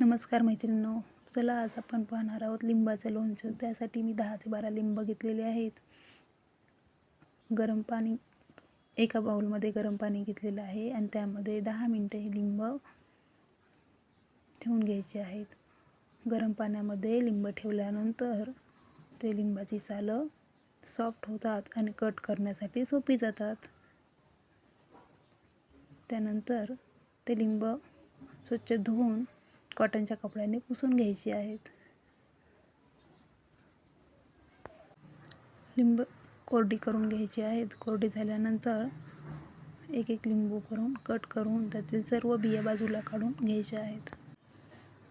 नमस्कार मैत्रिणींनो चला आज आपण पाहणार आहोत लिंबाचं लोणचं. त्यासाठी मी दहा ते बारा लिंब घेतलेले आहेत. गरम पाणी एका बाउलमध्ये गरम पाणी घेतलेलं आहे आणि त्यामध्ये दहा मिनटं हे लिंब ठेवून घ्यायचे आहेत. गरम पाण्यामध्ये लिंब ठेवल्यानंतर ते लिंबाची सालं सॉफ्ट होतात आणि कट करण्यासाठी सोपी जातात. त्यानंतर ते लिंब स्वच्छ धुवून कॉटनच्या कपड्याने पुसून घ्यायची आहेत. लिंब कोरडी करून घ्यायची आहेत. कोरडी झाल्यानंतर एक एक लिंबू करून कट करून त्यातील सर्व बिया बाजूला काढून घ्यायच्या आहेत.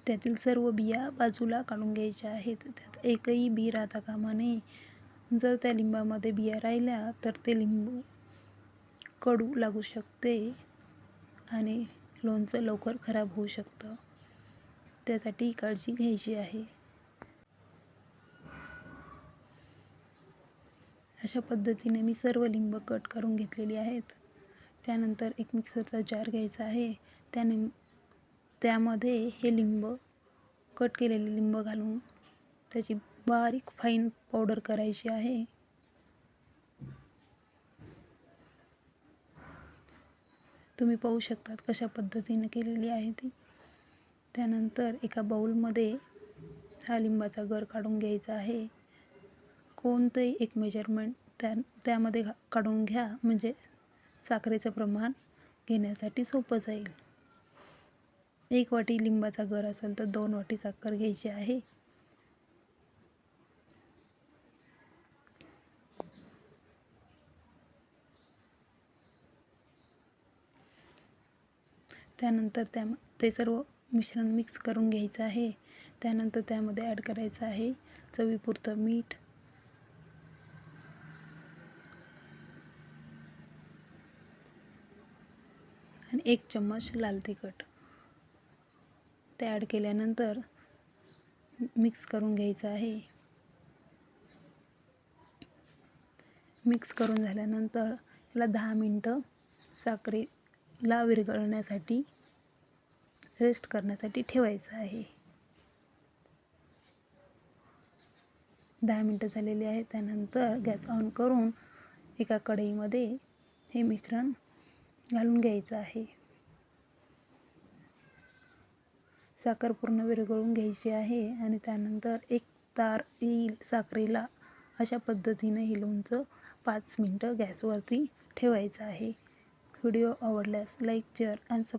त्यातील सर्व बिया बाजूला काढून घ्यायच्या आहेत. त्यात एकही बी राहता कामा नये. जर त्या लिंबामध्ये बिया राहिल्या तर ते लिंबू कडू लागू शकते आणि लोणचं लवकर खराब होऊ शकतं. त्यासाठी काळजी घ्यायची आहे. अशा पद्धतीने मी सर्व लिंब कट करून घेतलेली आहेत. त्यानंतर एक मिक्सरचा जार घ्यायचा आहे. त्याने त्यामध्ये हे लिंब कट केलेले लिंब घालून त्याची बारीक फाईन पावडर करायची आहे. तुम्ही पाहू शकतात कशा पद्धतीने केलेली आहे ती. त्यानंतर एका बाऊलमध्ये हा लिंबाचा गर काढून घ्यायचा आहे. कोणतंही एक मेजरमेंट त्या त्यामध्ये घा काढून घ्या. म्हणजे साखरेचं प्रमाण घेण्यासाठी सोपं जाईल. एक वाटी लिंबाचा गर असेल तर दोन वाटी साखर घ्यायची आहे. त्यानंतर त्या ते सर्व मिश्रण मिक्स करून घ्यायचं आहे. त्यानंतर त्यामध्ये ॲड करायचं आहे चवीपुरतं मीठ. आणि एक चम्मच लाल तिखट. ते ॲड केल्यानंतर मिक्स करून घ्यायचं आहे. मिक्स करून झाल्यानंतर याला दहा मिनटं साखरेला विरघळण्यासाठी रेस्ट करण्यासाठी ठेवायचं आहे. दहा मिनटं झालेली आहे त्यानंतर गॅस ऑन करून एका कढईमध्ये हे मिश्रण घालून घ्यायचं आहे. साखर पूर्ण विरघळून घ्यायची आहे आणि त्यानंतर एक तार येईल साखरेला. अशा पद्धतीनं हे लोणचं पाच मिनटं गॅसवरती ठेवायचं आहे. व्हिडिओ आवडल्यास लाईक शेअर आणि सब